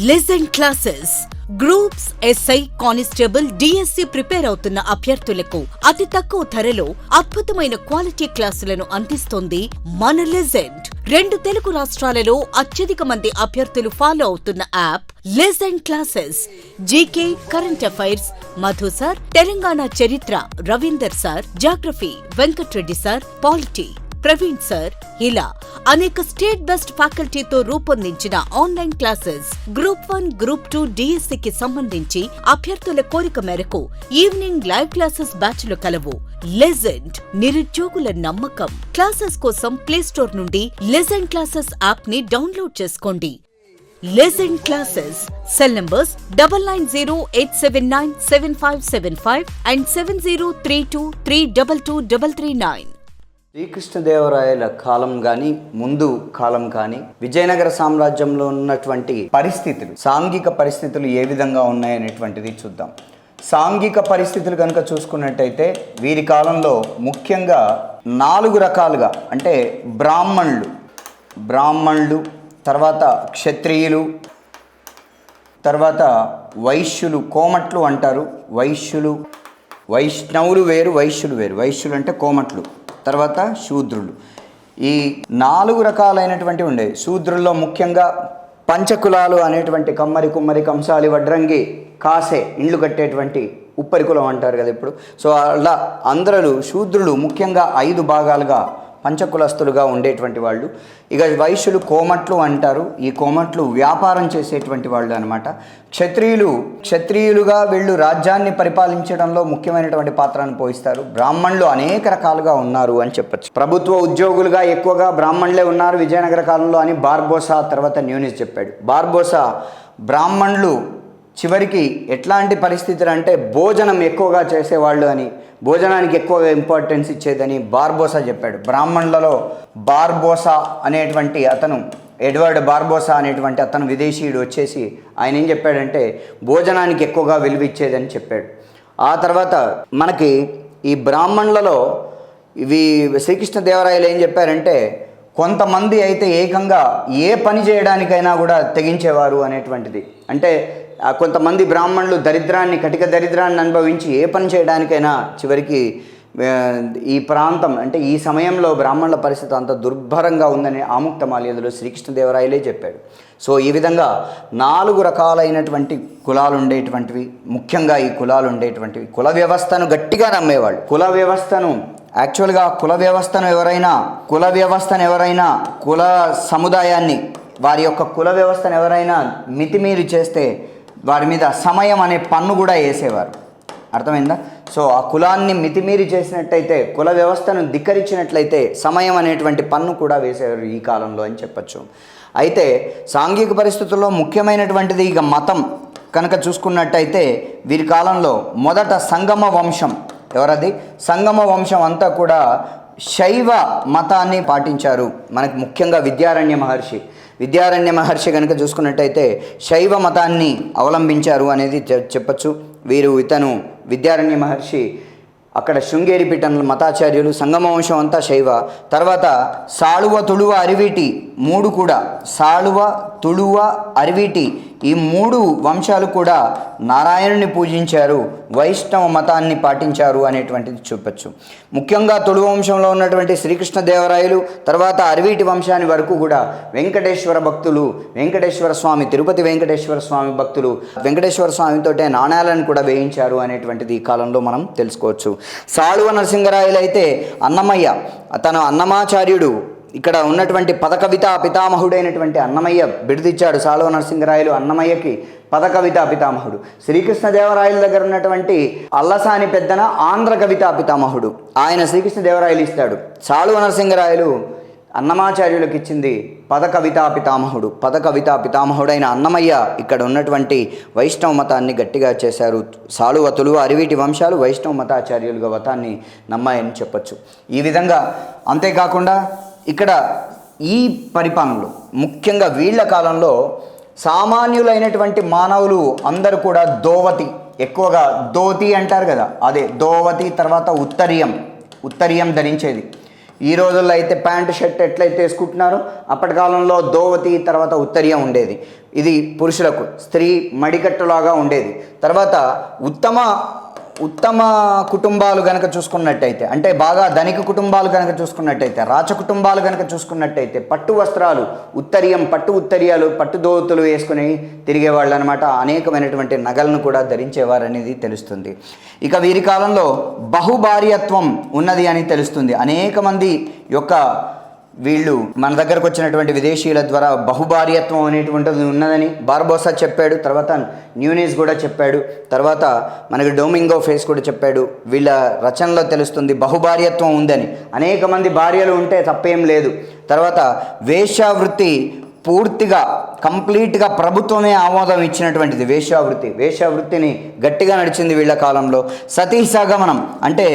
Legend classes groups SI constable DSC prepare అవుతున్న అభ్యర్థులకు అతి తక్కువ ధరలో అద్భుతమైన క్వాలిటీ క్లాసులను అందిస్తోంది మన లెజెండ్ రెండు తెలుగు రాష్ట్రాలలో అత్యధిక మంది అభ్యర్థులు ఫాలో అవుతున్న app legend classes GK current affairs Madhu sir Telangana చరిత్ర Ravinder sir geography Venkatreddy sir polity Praveen sir ఇలా అనేక స్టేట్ బెస్ట్ ఫ్యాకల్టీతో రూపొందించిన online classes group one group two కి సంబంధించి అభ్యర్థుల కోరిక మేరకు ఈవినింగ్ లైవ్ క్లాసెస్ బ్యాచ్లు కలవు. లెజెండ్ నిరుద్యోగుల నమ్మకం. క్లాసెస్ కోసం ప్లే స్టోర్ నుండి లెజెండ్ క్లాసెస్ యాప్ని డౌన్లోడ్ చేసుకోండి. Legend classes cell numbers double nine zero eight seven nine seven five seven five and seven zero three two three double two double three nine. శ్రీకృష్ణదేవరాయల కాలం కానీ ముందు కాలం కానీ విజయనగర సామ్రాజ్యంలో ఉన్నటువంటి పరిస్థితులు సాంఘిక పరిస్థితులు ఏ విధంగా ఉన్నాయనేటువంటిది చూద్దాం. సాంఘిక పరిస్థితులు కనుక చూసుకున్నట్టయితే వీరి కాలంలో ముఖ్యంగా నాలుగు రకాలుగా అంటే బ్రాహ్మణులు బ్రాహ్మణులు తర్వాత క్షత్రియులు తర్వాత వైశ్యులు కోమట్లు అంటారు వైశ్యులు వైష్ణవులు వేరు వైశ్యులు వేరు వైశ్యులు అంటే కోమట్లు. తర్వాత శూద్రులు. ఈ నాలుగు రకాలైనటువంటి ఉండేవి శూద్రుల్లో ముఖ్యంగా పంచకులాలు అనేటువంటి కమ్మరి కుమ్మరి కంసాలి వడ్రంగి కాసే ఇండ్లు కట్టేటువంటి ఉప్పరికులం అంటారు కదా ఇప్పుడు. సో అలా అందరూ శూద్రులు ముఖ్యంగా ఐదు భాగాలుగా పంచకులస్తులుగా ఉండేటువంటి వాళ్ళు. ఇక వైశ్యులు కోమట్లు అంటారు. ఈ కోమట్లు వ్యాపారం చేసేటువంటి వాళ్ళు అనమాట క్షత్రియులు క్షత్రియులుగా వీళ్ళు రాజ్యాన్ని పరిపాలించడంలో ముఖ్యమైనటువంటి పాత్రను పోయిస్తారు బ్రాహ్మణులు అనేక రకాలుగా ఉన్నారు అని చెప్పచ్చు. ప్రభుత్వ ఉద్యోగులుగా ఎక్కువగా బ్రాహ్మణులే ఉన్నారు విజయనగర కాలంలో అని బార్బోసా తర్వాత న్యూనిస్ చెప్పాడు. బార్బోసా బ్రాహ్మణులు చివరికి ఎట్లాంటి పరిస్థితులు అంటే భోజనం ఎక్కువగా చేసేవాళ్ళు అని భోజనానికి ఎక్కువగా ఇంపార్టెన్స్ ఇచ్చేదని బార్బోసా చెప్పాడు. బ్రాహ్మణులలో బార్బోసా అనేటువంటి అతను ఎడ్వర్డ్ బార్బోసా అనేటువంటి అతను విదేశీయుడు వచ్చేసి ఆయన ఏం చెప్పాడంటే భోజనానికి ఎక్కువగా విలువ ఇచ్చేదని చెప్పాడు. ఆ తర్వాత మనకి ఈ బ్రాహ్మణులలో ఇవి శ్రీకృష్ణదేవరాయలు ఏం చెప్పారంటే కొంతమంది అయితే ఏకంగా ఏ పని చేయడానికైనా కూడా తెగించేవారు అనేటువంటిది. అంటే కొంతమంది బ్రాహ్మణులు దరిద్రాన్ని కటిక దరిద్రాన్ని అనుభవించి ఏ పని చేయడానికైనా చివరికి ఈ ప్రాంతం అంటే ఈ సమయంలో బ్రాహ్మణుల పరిస్థితి అంత దుర్భరంగా ఉందని ఆముక్త మాల్యదులు శ్రీకృష్ణదేవరాయలే చెప్పాడు. సో ఈ విధంగా నాలుగు రకాలైనటువంటి కులాలు ఉండేటువంటివి ముఖ్యంగా ఈ కులాలు ఉండేటువంటివి. కుల వ్యవస్థను గట్టిగా నమ్మేవాళ్ళు. కుల వ్యవస్థను యాక్చువల్గా కుల వ్యవస్థను ఎవరైనా కుల వ్యవస్థను ఎవరైనా కుల సముదాయాన్ని వారి యొక్క కుల వ్యవస్థను ఎవరైనా మితిమీరి చేస్తే వారి మీద సమయం అనే పన్ను కూడా వేసేవారు. అర్థమైందా? సో ఆ కులాన్ని మితిమీరి చేసినట్టయితే కుల వ్యవస్థను ధిక్కరించినట్లయితే సమయం అనేటువంటి పన్ను కూడా వేసేవారు ఈ కాలంలో అని చెప్పచ్చు. అయితే సాంఘిక పరిస్థితుల్లో ముఖ్యమైనటువంటిది ఇక మతం. కనుక చూసుకున్నట్టయితే వీరి కాలంలో మొదట సంగమ వంశం. ఎవరది? సంగమ వంశం అంతా కూడా శైవ మతాన్ని పాటించారు. మనకు ముఖ్యంగా విద్యారణ్య మహర్షి. విద్యారణ్య మహర్షి కనుక చూసుకున్నట్టయితే శైవ మతాన్ని అవలంబించారు అనేది చెప్పచ్చు. వీరు ఇతను విద్యారణ్య మహర్షి అక్కడ శృంగేరి పీఠంలో మతాచార్యులు సంగమవంశం అంతా శైవ. తర్వాత సాళువ తుళువ అరివీటి మూడు కూడా. సాళువ తుళువ అరివీటి ఈ మూడు వంశాలు కూడా నారాయణుని పూజించారు వైష్ణవ మతాన్ని పాటించారు అనేటువంటిది చూపచ్చు. ముఖ్యంగా తుళువ వంశంలో ఉన్నటువంటి శ్రీకృష్ణదేవరాయలు తర్వాత అరివీటి వంశాని వరకు కూడా వెంకటేశ్వర భక్తులు వెంకటేశ్వర స్వామి తిరుపతి వెంకటేశ్వర స్వామి భక్తులు వెంకటేశ్వర స్వామితోటే నాణ్యాలను కూడా వేయించారు అనేటువంటిది ఈ కాలంలో మనం తెలుసుకోవచ్చు. సాళువ నరసింహరాయలు అయితే అన్నమయ్య తన అన్నమాచార్యుడు ఇక్కడ ఉన్నటువంటి పదకవిత పితామహుడైనటువంటి అన్నమయ్య బిడిదిచ్చాడు సాలో నరసింహరాయలు అన్నమయ్యకి పదకవిత పితామహుడు. శ్రీకృష్ణదేవరాయల దగ్గర ఉన్నటువంటి అల్లసాని పెద్దన ఆంధ్ర కవితా పితామహుడు. ఆయన శ్రీకృష్ణదేవరాయలు ఇస్తాడు. సాలువ నరసింహరాయలు అన్నమాచార్యులకు ఇచ్చింది పదకవితా పితామహుడు. పద కవితా పితామహుడైన అన్నమయ్య ఇక్కడ ఉన్నటువంటి వైష్ణవ మతాన్ని గట్టిగా చేశారు. సాలువతులు అరివీటి వంశాలు వైష్ణవ మతాచార్యులుగా మతాన్ని నమ్మాయని చెప్పొచ్చు. ఈ విధంగా అంతేకాకుండా ఇక్కడ ఈ పరిపాలనలు ముఖ్యంగా వీళ్ళ కాలంలో సామాన్యులైనటువంటి మానవులు అందరూ కూడా దోవతి ఎక్కువగా దోతి అంటారు కదా అదే దోవతి తర్వాత ఉత్తరీయం ఉత్తరీయం ధరించేది. ఈ రోజుల్లో అయితే ప్యాంట్ షర్ట్ ఎట్లయితే వేసుకుంటున్నారో అప్పటి కాలంలో దోవతి తర్వాత ఉత్తరీయం ఉండేది. ఇది పురుషులకు స్త్రీ మడికట్టులాగా ఉండేది. తర్వాత ఉత్తమ ఉత్తమ కుటుంబాలు కనుక చూసుకున్నట్టయితే అంటే బాగా ధనిక కుటుంబాలు కనుక చూసుకున్నట్టయితే రాచ కుటుంబాలు కనుక చూసుకున్నట్టయితే పట్టు వస్త్రాలు ఉత్తరీయం పట్టు ఉత్తరీయాలు పట్టు దోతులు వేసుకుని తిరిగేవాళ్ళు అనమాట అనేకమైనటువంటి నగలను కూడా ధరించేవారు అనేది తెలుస్తుంది. ఇక వీరి కాలంలో బహుభార్యత్వం ఉన్నది అని తెలుస్తుంది. అనేక మంది యొక్క వీళ్ళు మన దగ్గరకు వచ్చినటువంటి విదేశీయుల ద్వారా బహుభార్యత్వం అనేటువంటిది ఉన్నదని బార్బోసా చెప్పాడు తర్వాత న్యూనీస్ కూడా చెప్పాడు తర్వాత మనకి డోమింగో ఫేస్ కూడా చెప్పాడు వీళ్ళ రచనలో తెలుస్తుంది బహుభార్యత్వం ఉందని. అనేక మంది భార్యలు ఉంటే తప్పేం లేదు. తర్వాత వేశ్యావృత్తి పూర్తిగా కంప్లీట్గా ప్రభుత్వమే ఆమోదం ఇచ్చినటువంటిది వేశ్యావృత్తి వేశ్యావృత్తిని గట్టిగా నడిచింది వీళ్ళ కాలంలో. సతీ సగమనం అంటే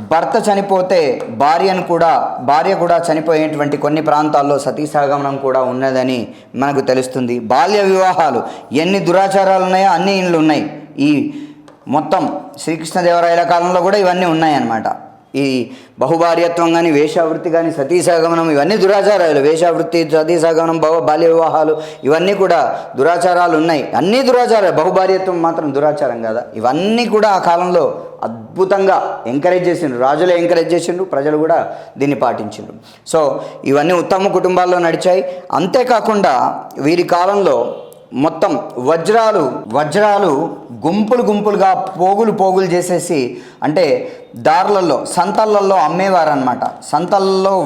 భర్త చనిపోతే భార్యను కూడా భార్య కూడా చనిపోయేటువంటి కొన్ని ప్రాంతాల్లో సతీసాగమనం కూడా ఉన్నదని మనకు తెలుస్తుంది. బాల్య వివాహాలు ఎన్ని దురాచారాలు ఉన్నాయో అన్ని ఇండ్లు ఉన్నాయి. ఈ మొత్తం శ్రీకృష్ణదేవరాయల కాలంలో కూడా ఇవన్నీ ఉన్నాయన్నమాట. ఈ బహుభార్యత్వం కానీ వేషావృత్తి కానీ సతీసాగమనం ఇవన్నీ దురాచారాలు. వేషావృత్తి సతీసాగమనం బహు బాల్య వివాహాలు ఇవన్నీ కూడా దురాచారాలు ఉన్నాయి. అన్నీ దురాచారాలు. బహుభార్యత్వం మాత్రం దురాచారం కదా? ఇవన్నీ కూడా ఆ కాలంలో అద్భుతంగా ఎంకరేజ్ చేసిండ్రు. రాజులు ఎంకరేజ్ చేసిండ్రు ప్రజలు కూడా దీన్ని పాటించిండ్రు. సో ఇవన్నీ ఉత్తమ కుటుంబాల్లో నడిచాయి. అంతేకాకుండా వీరి కాలంలో మొత్తం వజ్రాలు వజ్రాలు గుంపులు గుంపులుగా పోగులు పోగులు చేసేసి అంటే దారులలో సంతలలో అమ్మేవారు అనమాట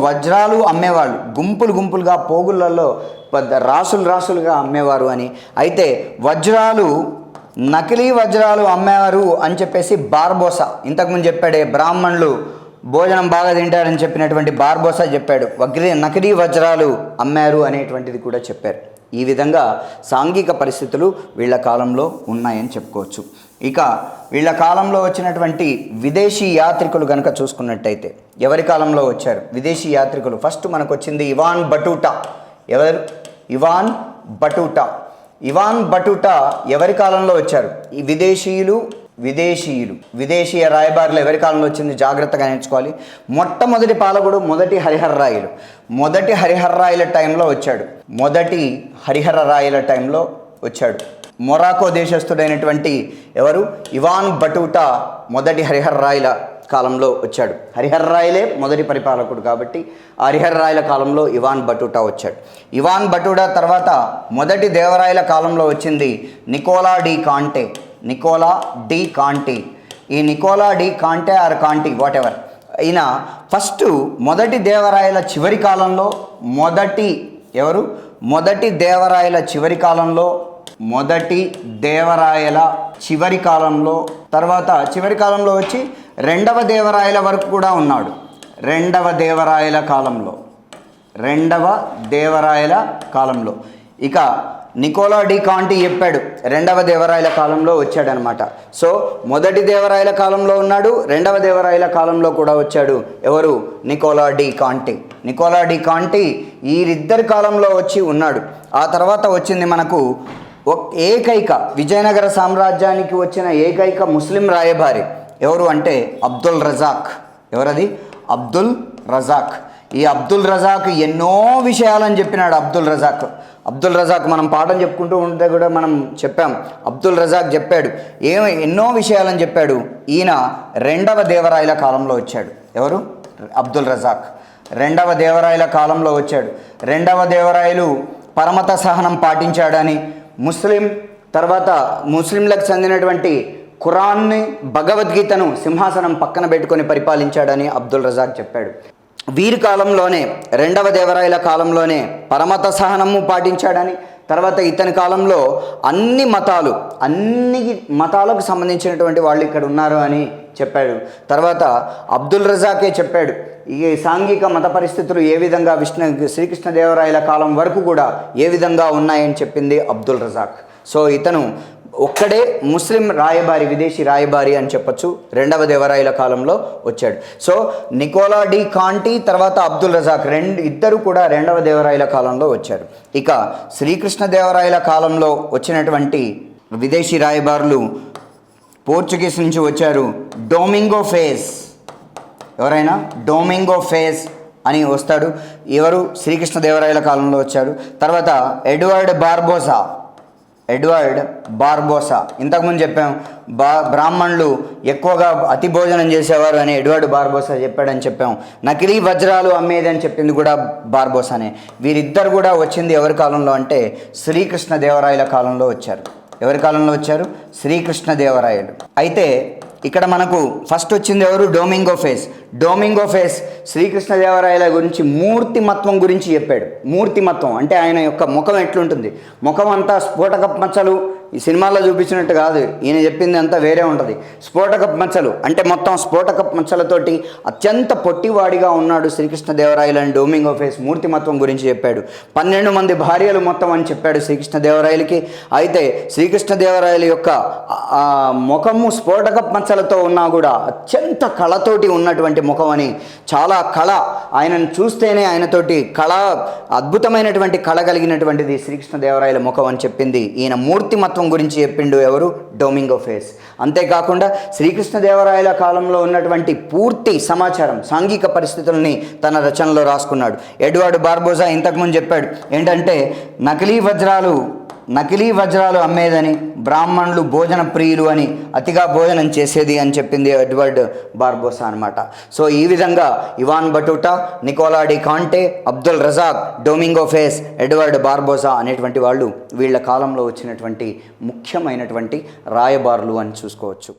వజ్రాలు అమ్మేవాళ్ళు. గుంపులు గుంపులుగా పోగులలో పెద్ద రాసులు రాసులుగా అమ్మేవారు అని. అయితే వజ్రాలు నకిలీ వజ్రాలు అమ్మేవారు అని చెప్పేసి బార్బోసా. ఇంతకుముందు చెప్పాడే బ్రాహ్మణులు భోజనం బాగా తింటారని చెప్పినటువంటి బార్బోసా చెప్పాడు. వగ్రి నకిలీ వజ్రాలు అమ్మారు అనేటువంటిది కూడా చెప్పారు. ఈ విధంగా సాంఘిక పరిస్థితులు వీళ్ళ కాలంలో ఉన్నాయని చెప్పుకోవచ్చు. ఇక వీళ్ళ కాలంలో వచ్చినటువంటి విదేశీ యాత్రికులు కనుక చూసుకున్నట్టయితే ఎవరి కాలంలో వచ్చారు? విదేశీ యాత్రికులు. ఫస్ట్ మనకు వచ్చింది ఇవాన్ బటూటా. ఎవరు? Ibn Battuta. ఇవాన్ బటుటా ఎవరి కాలంలో వచ్చారు? ఈ విదేశీయులు విదేశీయులు విదేశీయ రాయబారులు ఎవరి కాలంలో వచ్చింది జాగ్రత్తగా నేర్చుకోవాలి. మొట్టమొదటి పాలకుడు మొదటి హరిహర రాయలు మొదటి హరిహర రాయల టైంలో వచ్చాడు. మొదటి హరిహర రాయల టైంలో వచ్చాడు. మొరాకో దేశస్థుడైనటువంటి ఎవరు? ఇవాన్ బటూటా మొదటి హరిహర్ రాయల కాలంలో వచ్చాడు. హరిహర్ రాయలే మొదటి పరిపాలకుడు కాబట్టి హరిహర్ రాయల కాలంలో ఇవాన్ బటూటా వచ్చాడు. ఇవాన్ బటూటా తర్వాత మొదటి దేవరాయల కాలంలో వచ్చింది Nicolo de Conti. Nicolo de Conti. ఈ Nicolo de Conti or Conti whatever ఈయన ఫస్ట్ మొదటి దేవరాయల చివరి కాలంలో మొదటి ఎవరు? మొదటి దేవరాయల చివరి కాలంలో మొదటి దేవరాయల చివరి కాలంలో తర్వాత చివరి కాలంలో వచ్చి రెండవ దేవరాయల వరకు కూడా ఉన్నాడు. రెండవ దేవరాయల కాలంలో. రెండవ దేవరాయల కాలంలో. ఇక నికోలా డి కాంటి చెప్పాడు రెండవ దేవరాయల కాలంలో వచ్చాడనమాట. సో మొదటి దేవరాయల కాలంలో ఉన్నాడు రెండవ దేవరాయల కాలంలో కూడా వచ్చాడు. ఎవరు? Nicolo de Conti. Nicolo de Conti వీరిద్దరి కాలంలో వచ్చి ఉన్నాడు. ఆ తర్వాత వచ్చింది మనకు ఏకైక విజయనగర సామ్రాజ్యానికి వచ్చిన ఏకైక ముస్లిం రాయబారి ఎవరు అంటే అబ్దుల్ రజాక్. ఎవరది? అబ్దుల్ రజాక్. ఈ అబ్దుల్ రజాక్ ఎన్నో విషయాలని చెప్పినాడు అబ్దుల్ రజాక్. అబ్దుల్ రజాక్ మనం పాఠం చెప్పుకుంటూ ఉంటే కూడా మనం చెప్పాం. అబ్దుల్ రజాక్ చెప్పాడు. ఏమ ఎన్నో విషయాలని చెప్పాడు. ఈయన రెండవ దేవరాయల కాలంలో వచ్చాడు. ఎవరు? అబ్దుల్ రజాక్. రెండవ దేవరాయల కాలంలో వచ్చాడు. రెండవ దేవరాయలు పరమత సహనం పాటించాడని ముస్లిం తర్వాత ముస్లింలకు చెందినటువంటి ఖురాన్ని భగవద్గీతను సింహాసనం పక్కన పెట్టుకొని పరిపాలించాడని అబ్దుల్ రజాక్ చెప్పాడు. వీరి కాలంలోనే రెండవ దేవరాయల కాలంలోనే పరమత సహనము పాటించాడని తర్వాత ఇతని కాలంలో అన్ని మతాలు అన్ని మతాలకు సంబంధించినటువంటి వాళ్ళు ఇక్కడ ఉన్నారు అని చెప్పాడు. తర్వాత అబ్దుల్ రజాకే చెప్పాడు ఈ సాంఘిక మత పరిస్థితులు ఏ విధంగా విష్ణు శ్రీకృష్ణదేవరాయల కాలం వరకు కూడా ఏ విధంగా ఉన్నాయని చెప్పింది అబ్దుల్ రజాక్. సో ఇతను ఒక్కడే ముస్లిం రాయబారి విదేశీ రాయబారి అని చెప్పొచ్చు. రెండవ దేవరాయల కాలంలో వచ్చాడు. సో నికోలా డి కాంటి తర్వాత అబ్దుల్ రజాక్ రెండు ఇద్దరు కూడా రెండవ దేవరాయల కాలంలో వచ్చారు. ఇక శ్రీకృష్ణ దేవరాయల కాలంలో వచ్చినటువంటి విదేశీ రాయబారులు పోర్చుగీస్ నుంచి వచ్చారు. Domingo Paes. ఎవరైనా? డోమింగో ఫేస్ అని వస్తాడు. ఎవరు? శ్రీకృష్ణదేవరాయల కాలంలో వచ్చాడు. తర్వాత ఎడ్వర్డ్ బార్బోసా ఎడ్వర్డ్ బార్బోసా. ఇంతకుముందు చెప్పాం బా బ్రాహ్మణులు ఎక్కువగా అతి భోజనం చేసేవారు అని ఎడ్వర్డ్ బార్బోసా చెప్పాడని చెప్పాం. నకిలీ వజ్రాలు అమ్మేది అని చెప్పింది కూడా బార్బోసానే. వీరిద్దరు కూడా వచ్చింది ఎవరి కాలంలో అంటే శ్రీకృష్ణ దేవరాయల కాలంలో వచ్చారు. ఎవరి కాలంలో వచ్చారు? శ్రీకృష్ణ దేవరాయలు అయితే ఇక్కడ మనకు ఫస్ట్ వచ్చింది ఎవరు? డోమింగో ఫేస్ డోమింగో ఫేస్ శ్రీకృష్ణదేవరాయల గురించి మూర్తిమత్వం గురించి చెప్పాడు. మూర్తిమత్వం అంటే ఆయన యొక్క ముఖం ఎట్లుంటుంది? ముఖం అంతా స్ఫోటక మచ్చలు ఈ సినిమాల్లో చూపించినట్టు కాదు. ఈయన చెప్పింది అంతా వేరే ఉంటుంది. స్ఫోటక మచ్చలు అంటే మొత్తం స్ఫోటక మచ్చలతోటి అత్యంత పొట్టివాడిగా ఉన్నాడు శ్రీకృష్ణదేవరాయలు అని డోమింగో ఫేస్ మూర్తిమత్వం గురించి చెప్పాడు. పన్నెండు మంది భార్యలు మొత్తం అని చెప్పాడు శ్రీకృష్ణదేవరాయలకి. అయితే శ్రీకృష్ణదేవరాయల యొక్క ముఖము స్ఫోటక మచ్చలతో ఉన్నా కూడా అత్యంత కళతోటి ఉన్నటువంటి ముఖం అని చాలా కళ. ఆయనను చూస్తేనే ఆయనతోటి కళ అద్భుతమైనటువంటి కళ కలిగినటువంటిది శ్రీకృష్ణదేవరాయల ముఖం అని చెప్పింది. ఈయన మూర్తిమత్వం గురించి చెప్పిండు ఎవరు? డొమింగో ఫేస్ అంతేకాకుండా శ్రీకృష్ణదేవరాయల కాలంలో ఉన్నటువంటి పూర్తి సమాచారం సాంఘిక పరిస్థితుల్ని తన రచనలో రాసుకున్నాడు. ఎడ్వర్డ్ బార్బోజా ఇంతకుముందు చెప్పాడు ఏంటంటే నకిలీ వజ్రాలు నకిలీ వజ్రాలు అమ్మేదని బ్రాహ్మణులు భోజన ప్రియులు అని అతిగా భోజనం చేసేది అని చెప్పింది ఎడ్వర్డ్ బార్బోసా అనమాట సో ఈ విధంగా Ibn Battuta Nicolo de Conti Abdul Razzaq Domingo Paes Edward Barbosa అనేటువంటి వాళ్ళు వీళ్ళ కాలంలో వచ్చినటువంటి ముఖ్యమైనటువంటి రాయబారులు అని చూసుకోవచ్చు.